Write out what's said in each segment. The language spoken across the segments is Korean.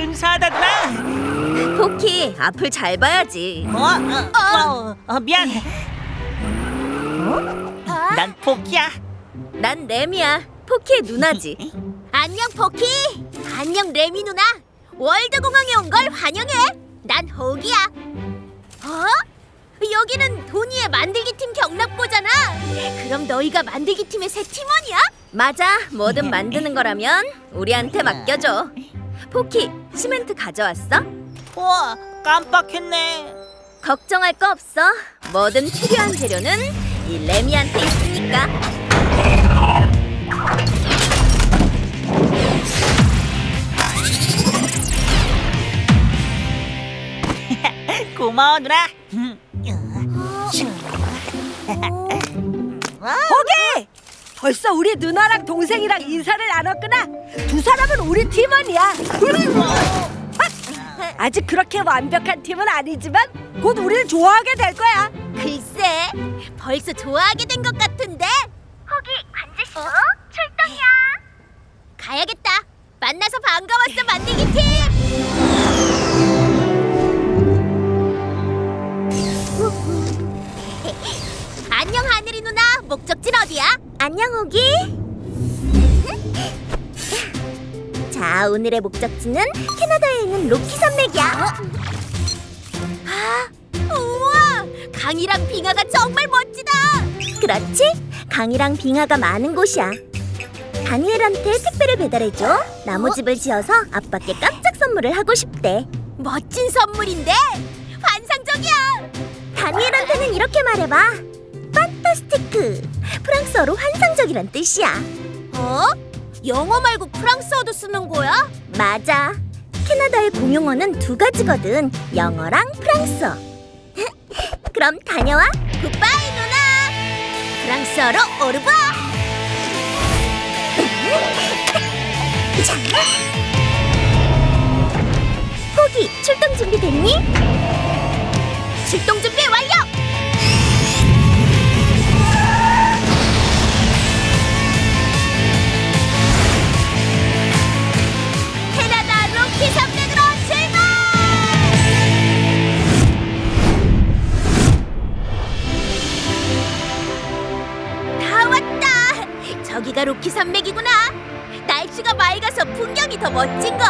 여기 진짜 근사하다구나. 포키 앞을 잘 봐야지. 어, 어, 어, 어, 미안. 난 포기야. 난 레미야. 포키의 누나지. 안녕 포키. 안녕 레미 누나. 월드공항에 온 걸 환영해. 난 호기야. 어? 여기는 도니의 만들기 팀 경납고잖아. 그럼 너희가 만들기 팀의 새 팀원이야? 맞아. 뭐든 만드는 거라면 우리한테 맡겨줘. 포키, 시멘트 가져왔어? 우와, 깜빡했네. 걱정할 거 없어. 뭐든 필요한 재료는 이 레미한테 있으니까. 고마워 누나. 호기! 벌써 우리 누나랑 동생이랑 인사를 나눴구나. 두 사람은 우리 팀원이야. 아, 아직 그렇게 완벽한 팀은 아니지만 곧 우리를 좋아하게 될 거야. 글쎄, 벌써 좋아하게 된 것 같은데. 호기 관제쇼 출동이야. 가야겠다. 만나서 반가웠어 만들기 팀. 안녕 하늘이 누나. 목적지 어디야? 안녕, 호기. 자, 오늘의 목적지는 캐나다에 있는 로키 산맥이야. 아, 우와, 강이랑 빙하가 정말 멋지다. 그렇지? 강이랑 빙하가 많은 곳이야. 다니엘한테 택배를 배달해줘. 나무집을 지어서 아빠께 깜짝 선물을 하고 싶대. 멋진 선물인데 환상적이야. 다니엘한테는 이렇게 말해봐. 판타스티크. 프랑스어로 환상적이란 뜻이야. 어? 영어 말고 프랑스어도 쓰는 거야? 맞아. 캐나다의 공용어는 두 가지거든. 영어랑 프랑스어. 그럼 다녀와. 굿바이 누나. 프랑스어로 오르바. 포기 출동 준비됐니? 로키 산맥이구나. 날씨가 맑아서 풍경이 더 멋진 걸.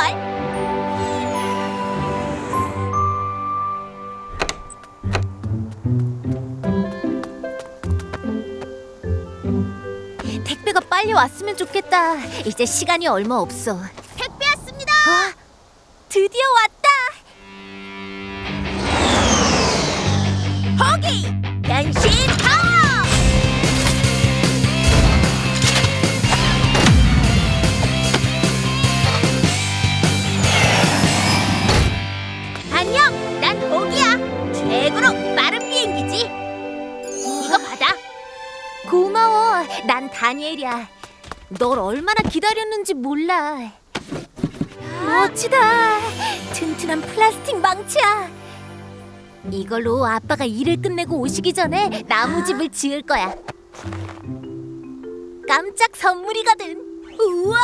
택배가 빨리 왔으면 좋겠다. 이제 시간이 얼마 없어. 택배 왔습니다. 드디어 왔다. 호기 변신 다니엘이야. 널 얼마나 기다렸는지 몰라. 멋지다. 튼튼한 플라스틱 망치야. 이걸로 아빠가 일을 끝내고 오시기 전에 나무집을 지을 거야. 깜짝 선물이거든. 우와,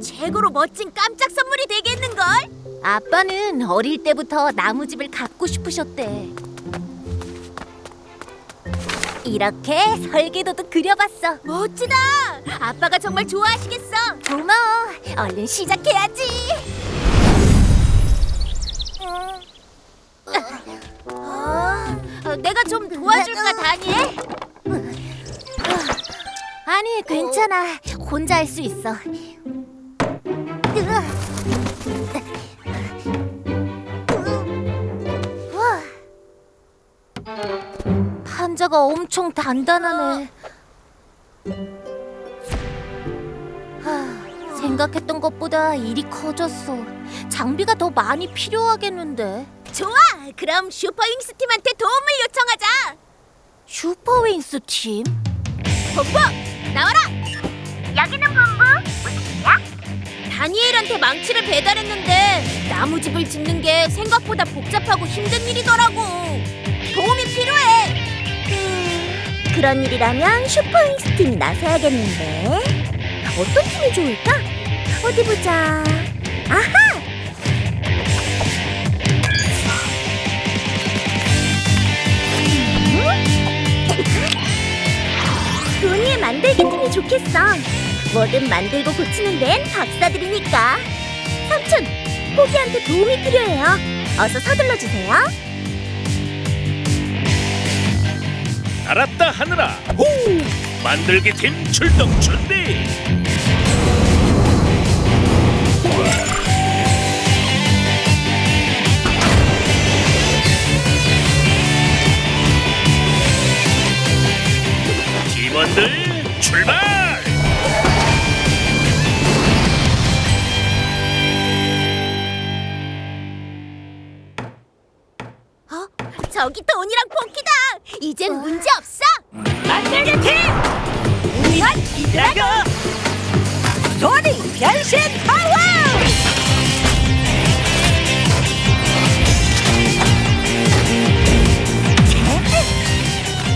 최고로 멋진 깜짝 선물이 되겠는걸? 아빠는 어릴 때부터 나무집을 갖고 싶으셨대. 이렇게 설계도도 그려봤어. 멋지다. 아빠가 정말 좋아하시겠어. 고마워. 얼른 시작해야지. 어, 내가 좀 도와줄까, 다니엘? 아니, 괜찮아. 혼자 할 수 있어. 판자가 엄청 단단하네. 하, 생각했던 것보다 일이 커졌어. 장비가 더 많이 필요하겠는데. 좋아. 그럼 슈퍼윙스 팀한테 도움을 요청하자. 슈퍼웨인스 팀? 본부 나와라. 여기는 본부. 다니엘한테 망치를 배달했는데 나무집을 짓는 게 생각보다 복잡하고 힘든 일이더라고. 도움이 필요해. 그런 일이라면 슈퍼윙스 팀이 나서야겠는데 어떤 팀이 좋을까? 어디 보자 아하! 도니의 만들기 팀이 좋겠어. 뭐든 만들고 고치는 데는 박사들이니까. 삼촌, 호기한테 도움이 필요해요. 어서 서둘러 주세요. 알았다 하느라. 호 만들기 팀 출동 준비! 팀원들 출발 저기 돈이랑 포키다. 이젠 문제 없어. 만들기 팀! 우리만 이라고! 도니 변신 파워!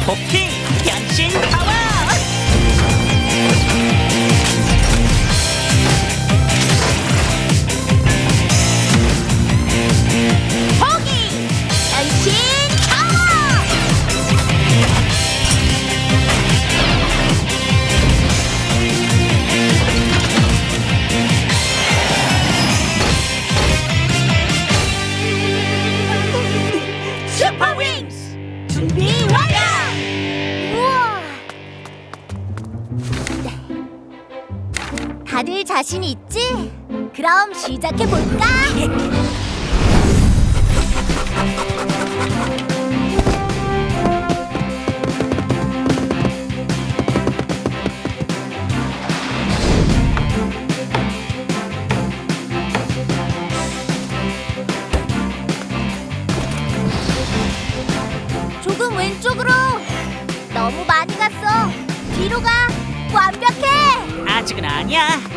포키 자신 있지? 그럼 시작해 볼까? 조금 왼쪽으로. 너무 많이 갔어. 뒤로 가. 완벽해. 아직은 아니야.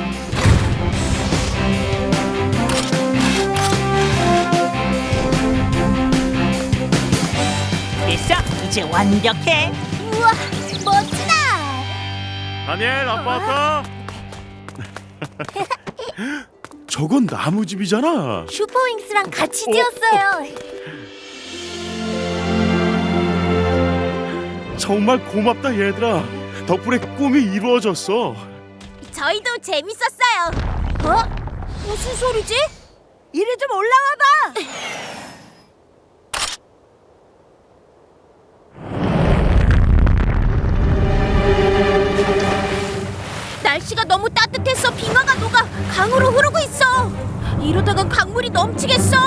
이제 완벽해. 우와, 멋지다. 다니엘 아빠 왔다 저건 나무집이잖아 슈퍼윙스랑 같이 지었어요. 정말 고맙다 얘들아 덕분에 꿈이 이루어졌어 저희도 재밌었어요. 어? 무슨 소리지? 이리 좀 올라와 봐. 넘치겠어.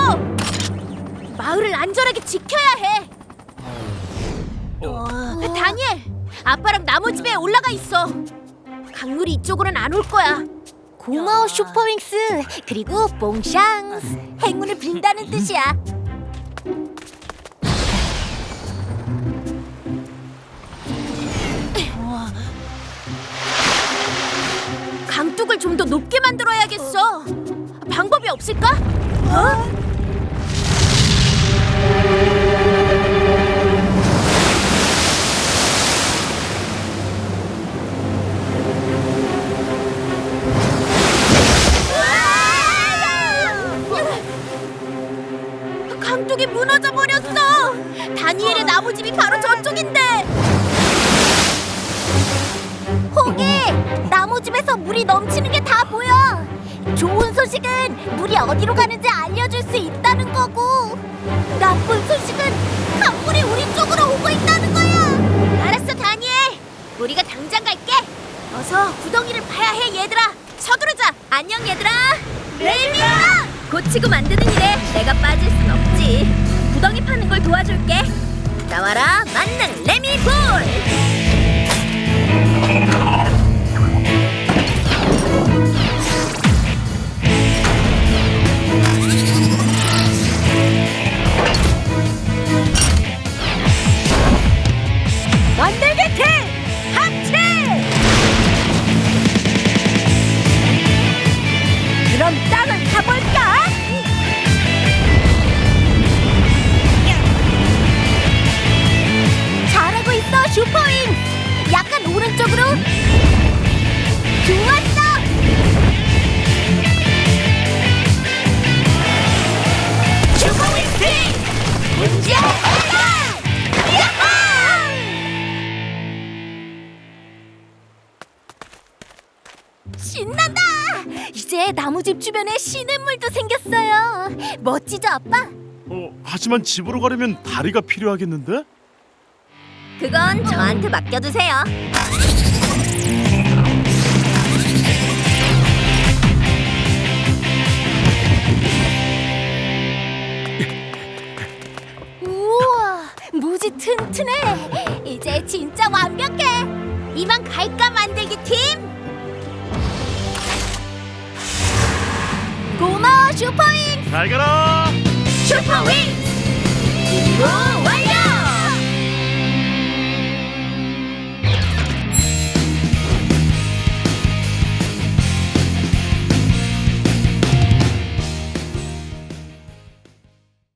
마을을 안전하게 지켜야 해. 다니엘, 아빠랑 나무 집에 올라가 있어. 강물이 이쪽으로는 안 올 거야. 고마워 슈퍼윙스 그리고 뽕샹스 행운을 빈다는 뜻이야. 강둑을 좀 더 높게 만들어야겠어. 방법이 없을까? 어? 강둑이 무너져 버렸어. 다니엘의 나무집이 바로 저쪽인데. 호기, 나무집에서 물이 넘치는 게 다 보여. 좋은 소식은 물이 어디로 가는지 알려줄 수 있다는 거고, 나쁜 소식은 강물이 우리 쪽으로 오고 있다는 거야. 알았어, 다니엘. 우리가 당장 갈게. 어서 구덩이를 파야 해, 얘들아. 서두르자. 안녕, 얘들아. 레미야. 고치고 만드는 일에 내가 나무집 주변에 시냇물도 생겼어요. 멋지죠, 아빠? 어, 하지만 집으로 가려면 다리가 필요하겠는데? 그건 저한테 맡겨두세요. 우와, 무지 튼튼해. 이제 진짜 완벽해. 이만 갈까 만들기 팀? 고마워, 슈퍼윙. 잘 가라. 슈퍼윙! 완료!